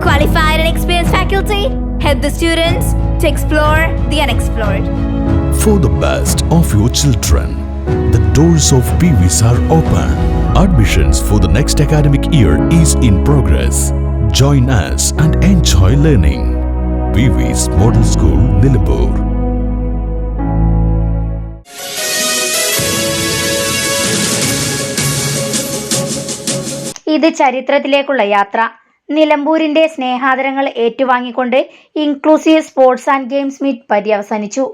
Qualified and experienced faculty help the students to explore the unexplored. For the best of your children, the doors of PVs are open. Admissions for the next academic year is in progress. Join us and enjoy learning. PV's Model School, Nilambur. ഇത് ചരിത്രത്തിലേക്കുള്ള യാത്ര നിലമ്പൂരിന്റെ സ്നേഹാദരങ്ങൾ ഏറ്റുവാങ്ങിക്കൊണ്ട് inclusive sports and games meet പര്യവസാനിച്ചു.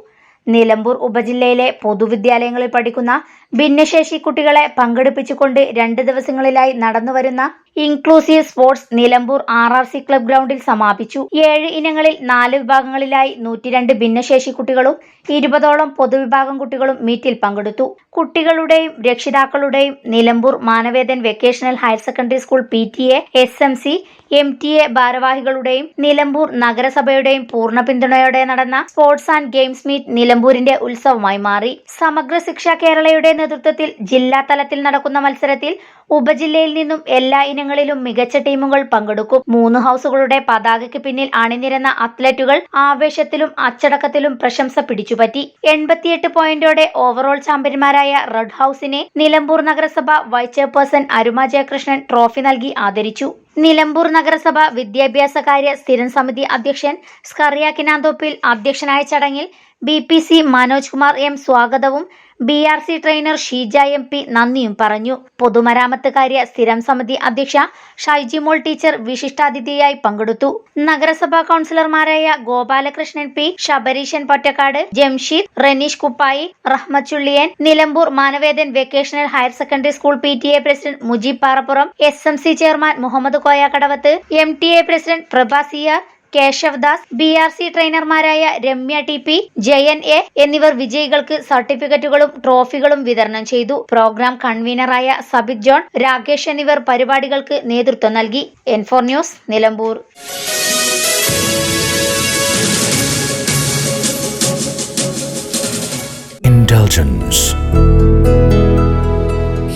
Nilambur ഉപജില്ലയിലെ പൊതുവിദ്യാലയങ്ങളിൽ പഠിക്കുന്ന ഭിന്നശേഷി കുട്ടികളെ പങ്കെടുപ്പിച്ചുകൊണ്ട് രണ്ട് ദിവസങ്ങളിലായി നടന്നുവരുന്ന inclusive sports Nilambur R R C club ഗ്രൗണ്ടിൽ സമാപിച്ചു. ഏഴ് ഇനങ്ങളിൽ നാല് വിഭാഗങ്ങളിലായി നൂറ്റിരണ്ട് ഭിന്നശേഷി കുട്ടികളും ഇരുപതോളം പൊതുവിഭാഗം കുട്ടികളും മീറ്റിൽ പങ്കെടുത്തു. കുട്ടികളുടെയും രക്ഷിതാക്കളുടെയും Nilambur Manavedan vocational higher secondary school P T A S M C M T A ഭാരവാഹികളുടെയും Nilambur നഗരസഭയുടെയും പൂർണ പിന്തുണയോടെ നടന്ന സ്പോർട്സ് ആൻഡ് ഗെയിംസ് മീറ്റ് നിലമ്പൂരിന്റെ ഉത്സവമായി മാറി. സമഗ്ര ശിക്ഷ കേരളയുടെ നേതൃത്വത്തിൽ ജില്ലാ തലത്തിൽ നടക്കുന്ന മത്സരത്തിൽ ഉപജില്ലയിൽ നിന്നും എല്ലാ ഇനങ്ങളിലും മികച്ച ടീമുകൾ പങ്കെടുക്കും. മൂന്ന് ഹൗസുകളുടെ പതാകയ്ക്ക് പിന്നിൽ അണിനിരന്ന അത്ലറ്റുകൾ ആവേശത്തിലും അച്ചടക്കത്തിലും പ്രശംസ പിടിച്ചുപറ്റി. എൺപത്തിയെട്ട് പോയിന്റോടെ ഓവറോൾ ചാമ്പ്യന്മാരായ റെഡ് ഹൗസിനെ നിലമ്പൂർ നഗരസഭ വൈസ് ചെയർപേഴ്സൺ അരുമ ജയകൃഷ്ണൻ ട്രോഫി നൽകി ആദരിച്ചു. നിലമ്പൂർ നഗരസഭ വിദ്യാഭ്യാസ കാര്യ സ്ഥിരം സമിതി അധ്യക്ഷൻ സ്കറിയ കിനാന്തോപ്പിൽ അധ്യക്ഷനായ ചടങ്ങിൽ B P C Manoj Kumar M സ്വാഗതവും. B R C trainer Sheeja M P നന്ദിയും പറഞ്ഞു. പൊതുമരാമത്ത് കാര്യ സ്ഥിരം സമിതി അധ്യക്ഷ ഷൈജിമോൾ ടീച്ചർ വിശിഷ്ടാതിഥിയായി പങ്കെടുത്തു. നഗരസഭാ കൗൺസിലർമാരായ Gopalakrishnan P Sabareeshan Pottakkad Jamsheed Ranish Kuppayi Rahmachulliyan Nilambur Manavedan vocational higher secondary school P T A president Mujeeb Parappuram S M C chairman Muhammad Koya Kadavath M T A president Prabhasiyar Keshav Das B R C ട്രെയിനർമാരായ Ramya T P Jayan A എന്നിവർ വിജയികൾക്ക് സർട്ടിഫിക്കറ്റുകളും ട്രോഫികളും വിതരണം ചെയ്തു program കൺവീനറായ Sabith John Rakesh എന്നിവർ പരിപാടികൾക്ക് നേതൃത്വം നൽകി N four news Nilambur.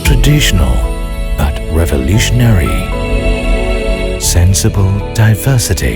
Traditional but revolutionary. Sensible diversity.